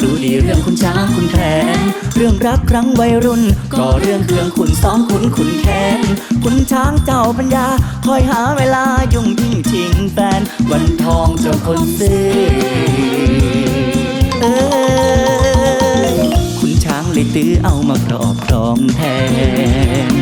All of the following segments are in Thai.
รู้ดีเรื่องคุณช้างคุณแผนเรื่องรักครั้งวัยรุ่น ก็เรื่องเครื่องขุนซ้อมขุนขุนแค้นคุณช้างเจ้าปัญญา คอยหาเวลายุ่งยิ่งชิงแฟนวันทองเจ้าคนซื้อเอยคุณช้างเลยตื้อเอามาครอบครองแทน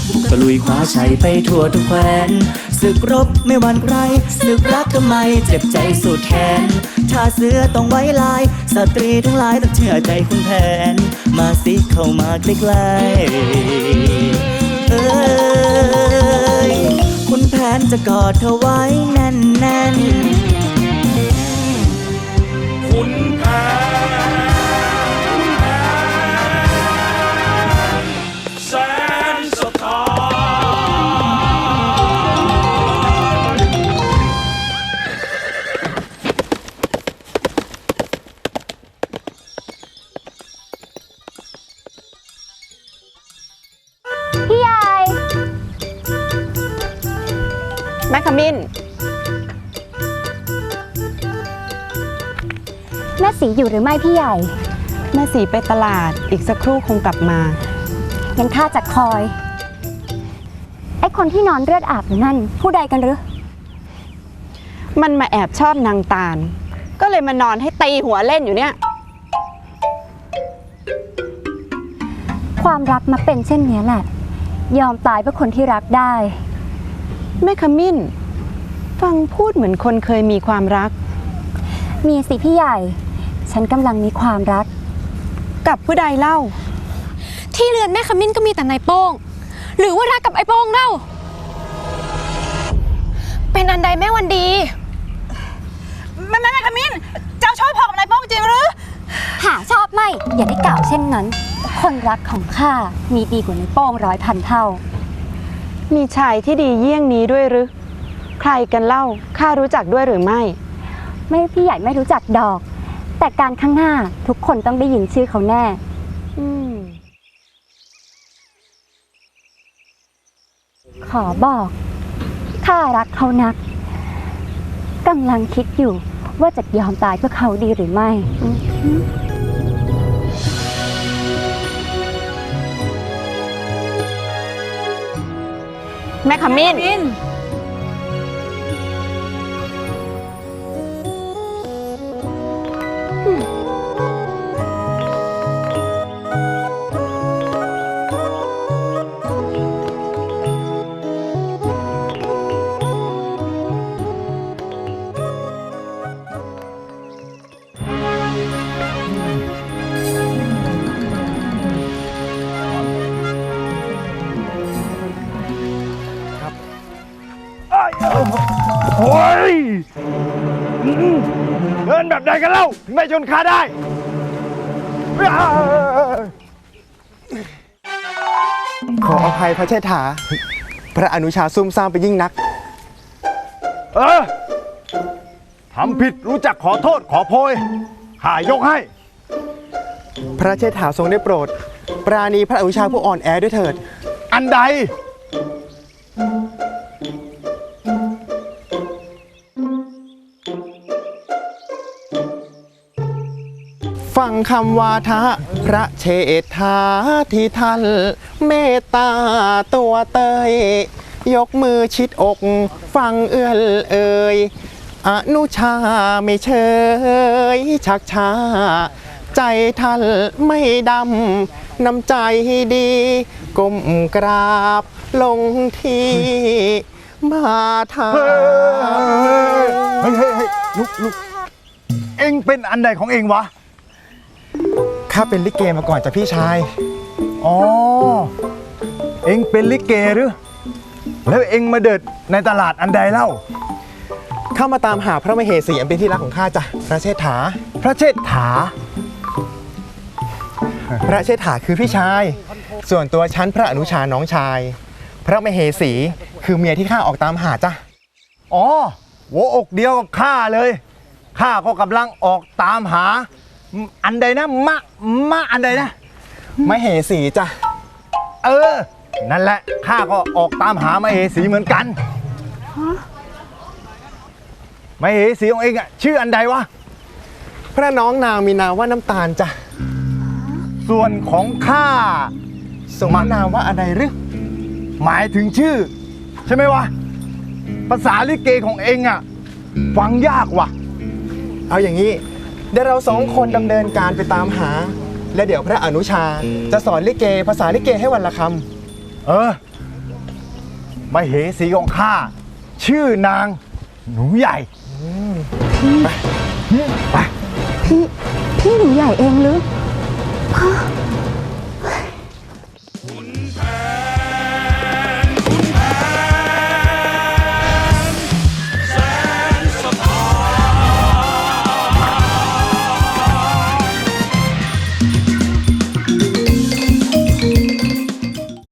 ต้บุกตะลุยคว้าชัยไปทั่วทุกแคว้นศึกรบไม่หวั่นใครศึกรักทำไมเจ็บใจสุดแขนชาเสือต้องไว้ลาย สตรีทั้งหลายต้องเชื่อใจคุณแผน มาสิเข้ามาใกล้ๆเอ้ยคุณแผนจะกอดเธอไว้แน่นๆคุณแผน แม่ขมิ้น แม่สีอยู่หรือไม่พี่ใหญ่ แม่สีไปตลาดอีกสักครู่คงกลับมา งั้นข้าจะคอย ไอ้คนที่นอนเลือดอาบอยู่นั่น ผู้ใดกันหรือ มันมาแอบชอบนางตาล ก็เลยมานอนให้ตีหัวเล่นอยู่เนี่ย ความรักมาเป็นเช่นนี้แหละ ยอมตายเพื่อคนที่รักได้ แม่ขมิ้น ฟังพูดเหมือนคนเคยมีความรัก มีสิพี่ใหญ่ ฉันกำลังมีความรัก กับผู้ใดเล่า ที่เรือนแม่ขมิ้นก็มีแต่นายโป้ง หรือว่ารักกับไอ้โป้งเล่า เป็นอันใดแม่วันดี แม่แม่แม่ขมิ้น เจ้าชอบพอกับนายโป้งจริงหรือ หาชอบไม่ อย่าได้กล่าวเช่นนั้น คนรักของข้ามีดีกว่าในโป้งร้อยพันเท่า มีชายที่ดีเยี่ยงนี้ด้วยหรือ ใครกันเล่าข้ารู้จักด้วยหรือไม่ ไม่พี่ใหญ่ไม่รู้จักดอก แต่การข้างหน้าทุกคนต้องได้ยินชื่อเขาแน่ อืม ขอบอกข้ารักเขานักกำลังคิดอยู่ว่าจะยอมตายเพื่อเขาดีหรือไม่ แม่ขมิ้น เดินแบบใดกันเล่าถึงได้ชนข้าได้อ้าวขออภัยพระเชษฐา พระอนุชาซุ่มซ่ามไปยิ่งนัก เออทำผิดรู้จักขอโทษขอโพยหายกให้ พระเชษฐาทรงได้โปรด ปราณีพระอนุชาผู้อ่อนแอด้วยเถิด อันใด ฟังคำวาทะ พระเชษฐาที่ท่านเมตตาตัวเตย ยกมือชิดอก ฟังเอื้อนเอ่ยอนุชาไม่เชยชักช้า ใจท่านไม่ดำ น้ำใจดีก้มกราบลงที่มาทาเฮ้ยเฮ้ยเฮ้ยเฮ้ยลุกลุกเอ็งเป็นอันใดของเอ็งวะ ข้าเป็นลิเกมาก่อนจากพี่ชาย อ๋อ เอ็งเป็นลิเกหรือ แล้วเอ็งมาเดิดในตลาดอันใดเล่าเข้ามาตามหาพระมเหสีอันเป็นที่รักของข้าจ้ะ พระเชษฐา พระเชษฐา พระเชษฐาคือพี่ชาย ส่วนตัวฉันพระอนุชาน้องชาย พระมเหสีคือเมียที่ข้าออกตามหาจ้ะ อ๋อหัวอกเดียวกับข้าเลย ข้าก็กำลังออกตามหา อันใดนะมะมะอันใดนะมเหสีจ้ะเออ นั่นแหละข้าก็ออกตามหามาเหสีเหมือนกันมาเหสีของเองอะชื่ออันใดวะพระน้องนางมีนามว่าน้ำตาลจ้ะส่วนของข้าสมนามว่าอะไรหรือหมายถึงชื่อ ใช่ไหมวะภาษาลิเกของเองอะฟังยากว่ะ เอาอย่างนี้ เดี๋ยวเราสองคนดำเนินการไปตามหา และเดี๋ยวพระอนุชาจะสอนลิเกภาษาลิเกให้วันละคเออมาเหสีของข้า ชื่อนาง หนูใหญ่ พี่พี่หนูใหญ่เองหรือำ